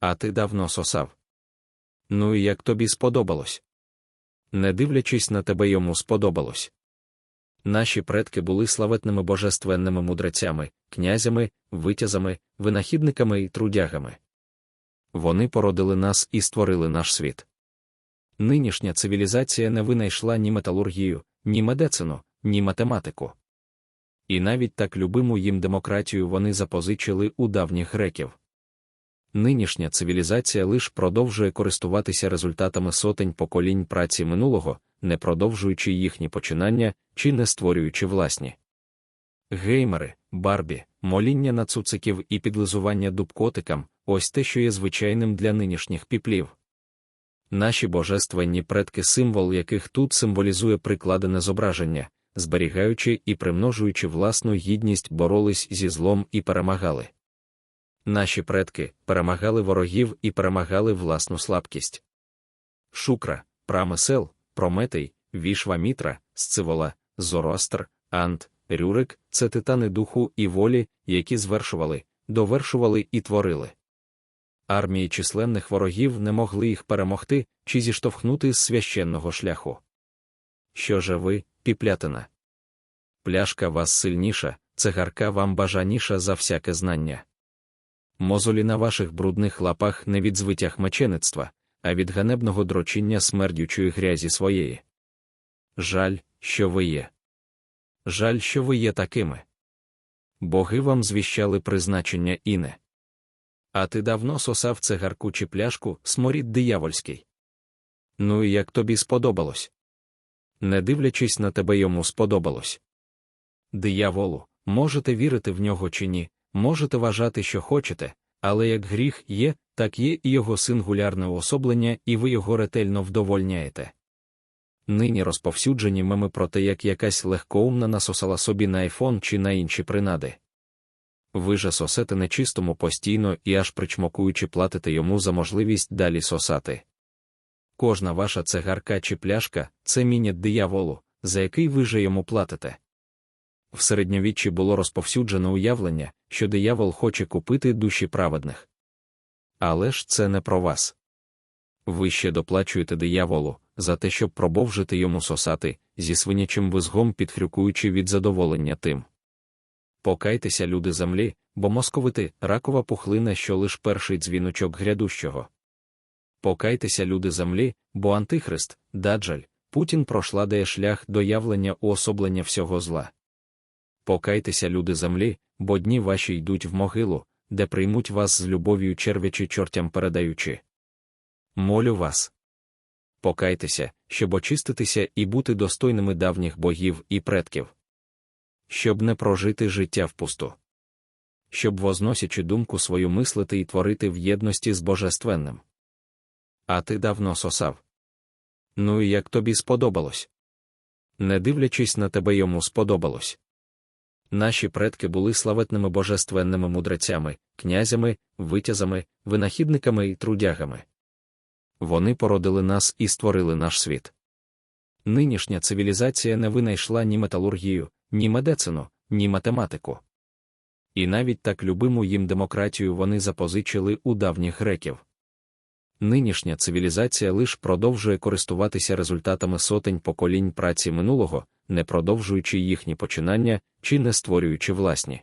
а ти давно сосав. Ну і як тобі сподобалось? Не дивлячись на тебе йому сподобалось. Наші предки були славетними божественними мудрецями, князями, витязами, винахідниками і трудягами. Вони породили нас і створили наш світ. Нинішня цивілізація не винайшла ні металургію, ні медицину, ні математику. І навіть так любиму їм демократію вони запозичили у давніх греків. Нинішня цивілізація лише продовжує користуватися результатами сотень поколінь праці минулого, не продовжуючи їхні починання чи не створюючи власні. Геймери, барбі, моління на цуциків і підлизування дубкотикам ось те, що є звичайним для нинішніх піплів. Наші божественні предки, символ яких тут символізує прикладене зображення, зберігаючи і примножуючи власну гідність, боролись зі злом і перемагали. Наші предки перемагали ворогів і перемагали власну слабкість. Шукра, прамесел, Прометей, Вішвамітра, Сцивола, Зороастр, Ант, Рюрик це титани духу і волі, які звершували, довершували і творили. Армії численних ворогів не могли їх перемогти чи зіштовхнути з священного шляху. Що же ви, піплятина? Пляшка вас сильніша, цигарка вам бажаніша за всяке знання. Мозолі на ваших брудних лапах не від звитяг мечеництва, а від ганебного дрочіння смердючої грязі своєї. Жаль, що ви є. Жаль, що ви є такими. Боги вам звіщали призначення Іне. А ти давно сосав цигарку чи пляшку, сморід диявольський. Ну і як тобі сподобалось? Не дивлячись на тебе йому сподобалось. Дияволу, можете вірити в нього чи ні, можете вважати, що хочете, але як гріх є, так є і його сингулярне уособлення, і ви його ретельно вдовольняєте. Нині розповсюджені меми про те, як якась легкоумна насосала собі на айфон чи на інші принади. Ви же сосете нечистому постійно і аж причмокуючи платите йому за можливість далі сосати. Кожна ваша цигарка чи пляшка це мінят дияволу, за який ви же йому платите. В середньовіччі було розповсюджено уявлення, що диявол хоче купити душі праведних. Але ж це не про вас. Ви ще доплачуєте дияволу за те, щоб продовжити йому сосати, зі свинячим визгом підхрюкуючи від задоволення тим. Покайтеся, люди землі, бо московити ракова пухлина, що лиш перший дзвіночок грядущого. Покайтеся, люди землі, бо Антихрист, даджаль, Путін прошладає шлях до явлення уособлення всього зла. Покайтеся, люди землі, бо дні ваші йдуть в могилу, де приймуть вас з любов'ю червячі чортям передаючи. Молю вас. Покайтеся, щоб очиститися і бути достойними давніх богів і предків. Щоб не прожити життя впусту. Щоб, возносячи думку свою мислити і творити в єдності з Божественним. А ти давно сосав. Ну і як тобі сподобалось? Не дивлячись на тебе йому сподобалось. Наші предки були славетними божественними мудрецями, князями, витязами, винахідниками і трудягами. Вони породили нас і створили наш світ. Нинішня цивілізація не винайшла ні металургію, ні медицину, ні математику. І навіть так любиму їм демократію вони запозичили у давніх греків. Нинішня цивілізація лише продовжує користуватися результатами сотень поколінь праці минулого, не продовжуючи їхні починання чи не створюючи власні.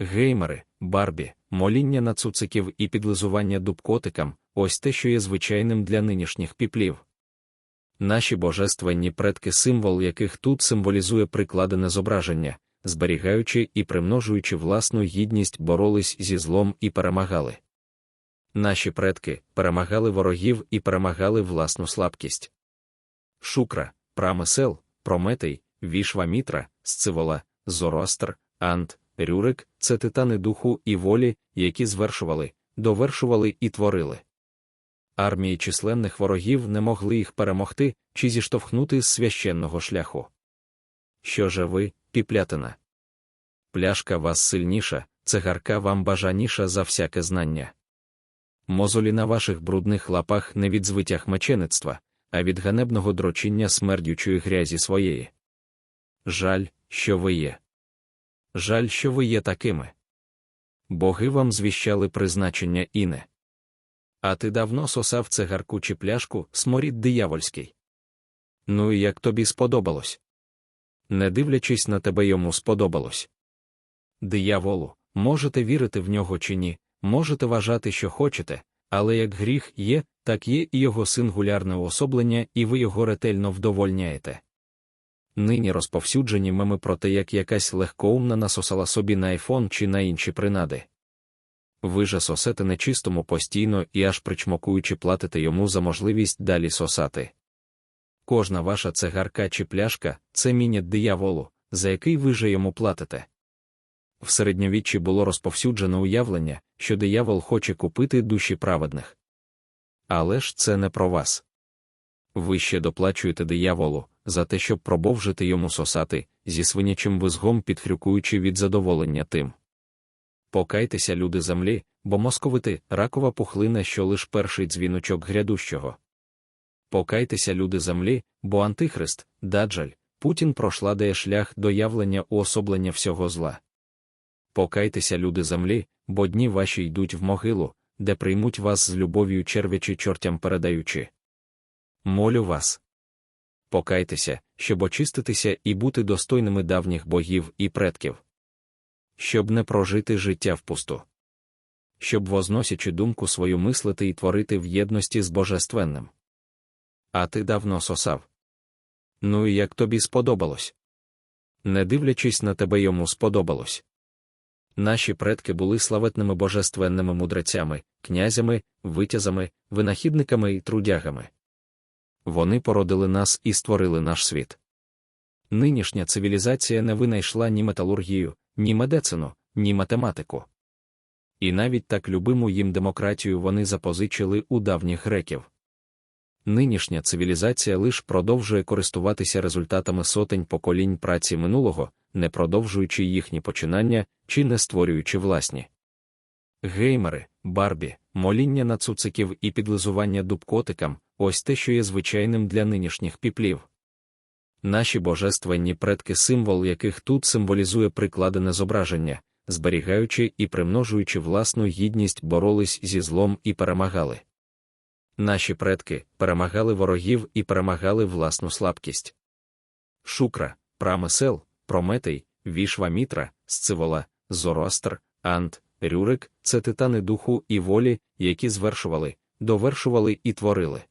Геймери, барбі, моління на цуциків і підлизування дубкотикам ось те, що є звичайним для нинішніх піплів. Наші божественні предки, символ яких тут символізує прикладене зображення, зберігаючи і примножуючи власну гідність, боролись зі злом і перемагали. Наші предки перемагали ворогів і перемагали власну слабкість. Шукра, прамесел, Прометей, Вішвамітра, Сцивола, Зороастр, Ант, Рюрик це титани духу і волі, які звершували, довершували і творили. Армії численних ворогів не могли їх перемогти чи зіштовхнути з священного шляху. Що же ви, піплятина? Пляшка вас сильніша, цигарка вам бажаніша за всяке знання. Мозолі на ваших брудних лапах не від звитяг мечеництва, а від ганебного дрочіння смердючої грязі своєї. Жаль, що ви є. Жаль, що ви є такими. Боги вам звіщали призначення Іне. А ти давно сосав цигарку чи пляшку, сморід диявольський. Ну і як тобі сподобалось? Не дивлячись на тебе йому сподобалось. Дияволу, можете вірити в нього чи ні, можете вважати, що хочете, але як гріх є, так є і його сингулярне уособлення, і ви його ретельно вдовольняєте. Нині розповсюджені меми про те, як якась легкоумна насосала собі на айфон чи на інші принади. Ви же сосете нечистому постійно і аж причмокуючи платите йому за можливість далі сосати. Кожна ваша цигарка чи пляшка це мінять дияволу, за який ви же йому платите. В середньовіччі було розповсюджено уявлення, що диявол хоче купити душі праведних. Але ж це не про вас. Ви ще доплачуєте дияволу за те, щоб продовжити йому сосати, зі свинячим визгом підхрюкуючи від задоволення тим. Покайтеся, люди землі, бо московити ракова пухлина, що лиш перший дзвіночок грядущого. Покайтеся, люди землі, бо Антихрист, даджаль, Путін прошладає шлях до явлення уособлення всього зла. Покайтеся, люди землі, бо дні ваші йдуть в могилу, де приймуть вас з любов'ю червячі чортям передаючи. Молю вас. Покайтеся, щоб очиститися і бути достойними давніх богів і предків. Щоб не прожити життя впусту. Щоб возносячи думку свою мислити і творити в єдності з Божественним. А ти давно сосав. Ну і як тобі сподобалось? Не дивлячись на тебе йому сподобалось. Наші предки були славетними божественними мудрецями, князями, витязами, винахідниками і трудягами. Вони породили нас і створили наш світ. Нинішня цивілізація не винайшла ні металургію, ні медицину, ні математику. І навіть так любиму їм демократію вони запозичили у давніх греків. Нинішня цивілізація лише продовжує користуватися результатами сотень поколінь праці минулого, не продовжуючи їхні починання чи не створюючи власні. Геймери, барбі, моління на цуциків і підлизування дубкотикам ось те, що є звичайним для нинішніх піплів. Наші божественні предки, символ яких тут символізує прикладене зображення, зберігаючи і примножуючи власну гідність, боролись зі злом і перемагали. Наші предки перемагали ворогів і перемагали власну слабкість. Шукра, прамесел, Прометей, Вішвамітра, Сцивола, Зороастр, Ант, Рюрик це титани духу і волі, які звершували, довершували і творили.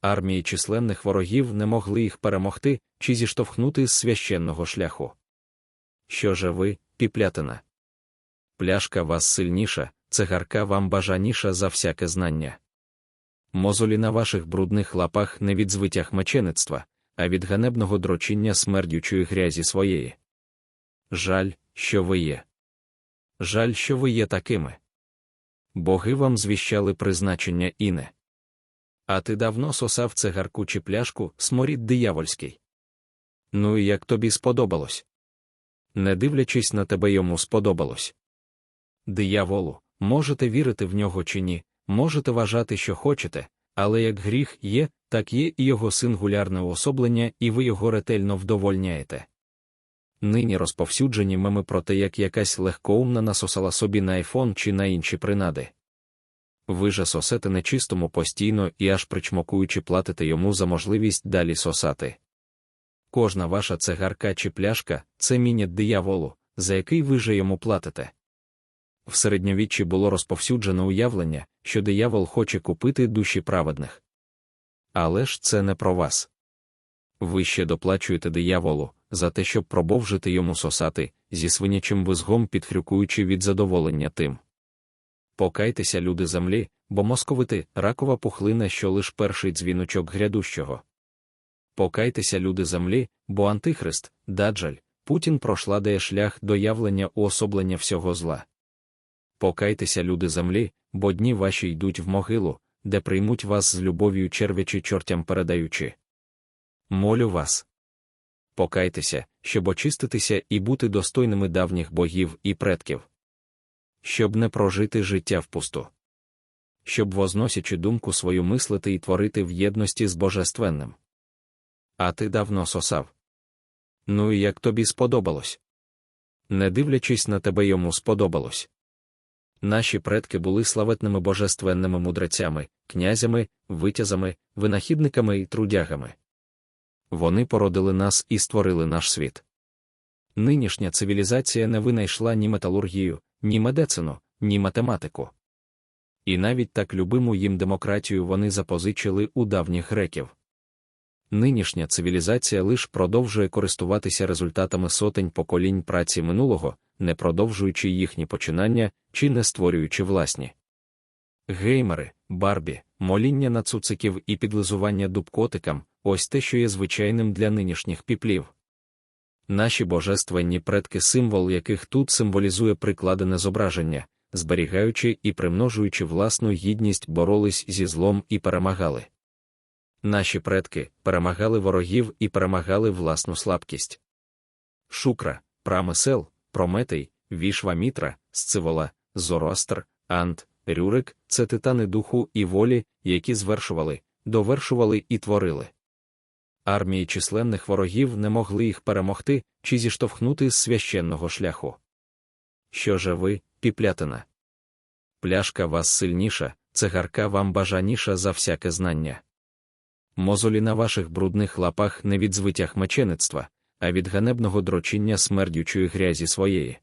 Армії численних ворогів не могли їх перемогти чи зіштовхнути з священного шляху. Що же ви, піплятина? Пляшка вас сильніша, цигарка вам бажаніша за всяке знання. Мозолі на ваших брудних лапах не від звитяг мечеництва, а від ганебного дрочіння смердючої грязі своєї. Жаль, що ви є. Жаль, що ви є такими. Боги вам звіщали призначення іне. А ти давно сосав цигарку чи пляшку, сморід диявольський. Ну і як тобі сподобалось? Не дивлячись на тебе йому сподобалось. Дияволу, можете вірити в нього чи ні, можете вважати, що хочете, але як гріх є, так є і його сингулярне уособлення, і ви його ретельно вдовольняєте. Нині розповсюджені меми про те, як якась легкоумна насосала собі на айфон чи на інші принади. Ви же сосете нечистому постійно і аж причмокуючи платите йому за можливість далі сосати. Кожна ваша цигарка чи пляшка це мінять дияволу, за який ви же йому платите. В середньовіччі було розповсюджено уявлення, що диявол хоче купити душі праведних. Але ж це не про вас. Ви ще доплачуєте дияволу за те, щоб продовжити йому сосати, зі свинячим визгом підхрюкуючи від задоволення тим. Покайтеся, люди землі, бо московити ракова пухлина, що лиш перший дзвіночок грядущого. Покайтеся, люди землі, бо Антихрист, даджаль, Путін прошладає шлях до явлення уособлення всього зла. Покайтеся, люди землі, бо дні ваші йдуть в могилу, де приймуть вас з любов'ю червячі чортям передаючи. Молю вас. Покайтеся, щоб очиститися і бути достойними давніх богів і предків. Щоб не прожити життя впусту. Щоб возносячи думку свою мислити і творити в єдності з Божественним. А ти давно сосав. Ну і як тобі сподобалось? Не дивлячись на тебе йому сподобалось. Наші предки були славетними божественними мудрецями, князями, витязами, винахідниками і трудягами. Вони породили нас і створили наш світ. Нинішня цивілізація не винайшла ні металургію, ні медицину, ні математику. І навіть так любиму їм демократію вони запозичили у давніх греків. Нинішня цивілізація лише продовжує користуватися результатами сотень поколінь праці минулого, не продовжуючи їхні починання чи не створюючи власні. Геймери, барбі, моління на цуциків і підлизування дубкотикам ось те, що є звичайним для нинішніх піплів. Наші божественні предки, символ яких тут символізує прикладене зображення, зберігаючи і примножуючи власну гідність, боролись зі злом і перемагали. Наші предки перемагали ворогів і перемагали власну слабкість. Шукра, прамисел, Прометей, Вішвамітра, Сцивола, Зороастр, Ант, Рюрик це титани духу і волі, які звершували, довершували і творили. Армії численних ворогів не могли їх перемогти чи зіштовхнути з священного шляху. Що же ви, піплятина? Пляшка вас сильніша, цигарка вам бажаніша за всяке знання. Мозолі на ваших брудних лапах не від звитяг мечеництва, а від ганебного дрочіння смердючої грязі своєї.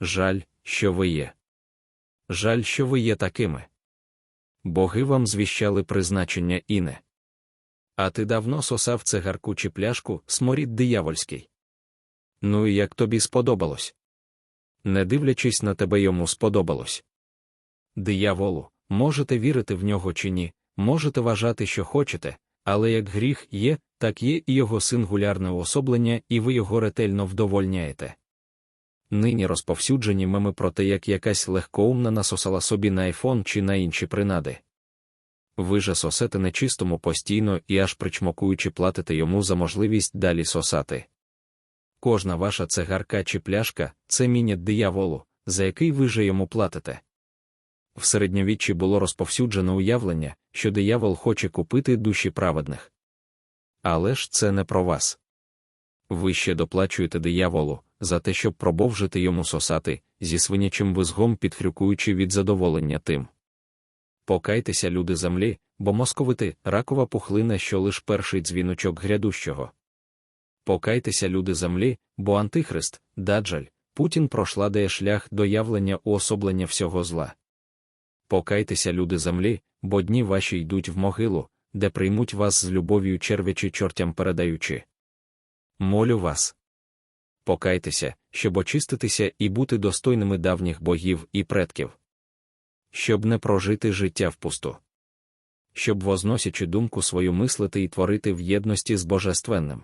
Жаль, що ви є. Жаль, що ви є такими. Боги вам звіщали призначення іне. А ти давно сосав цигарку чи пляшку, сморід диявольський. Ну і як тобі сподобалось? Не дивлячись на тебе йому сподобалось. Дияволу, можете вірити в нього чи ні, можете вважати, що хочете, але як гріх є, так є і його сингулярне уособлення, і ви його ретельно вдовольняєте. Нині розповсюджені меми про те, як якась легкоумна насосала собі на айфон чи на інші принади. Ви же сосете нечистому постійно і аж причмокуючи платите йому за можливість далі сосати. Кожна ваша цигарка чи пляшка це мінет дияволу, за який ви же йому платите. В середньовіччі було розповсюджено уявлення, що диявол хоче купити душі праведних. Але ж це не про вас. Ви ще доплачуєте дияволу за те, щоб продовжити йому сосати, зі свинячим визгом підхрюкуючи від задоволення тим. Покайтеся, люди землі, бо московити ракова пухлина, що лиш перший дзвіночок грядущого. Покайтеся, люди землі, бо Антихрист, даджаль, Путін прошладає шлях до явлення уособлення всього зла. Покайтеся, люди землі, бо дні ваші йдуть в могилу, де приймуть вас з любов'ю червячі чортям передаючи. Молю вас. Покайтеся, щоб очиститися і бути достойними давніх богів і предків. Щоб не прожити життя впусту. Щоб возносячи думку свою мислити і творити в єдності з Божественним.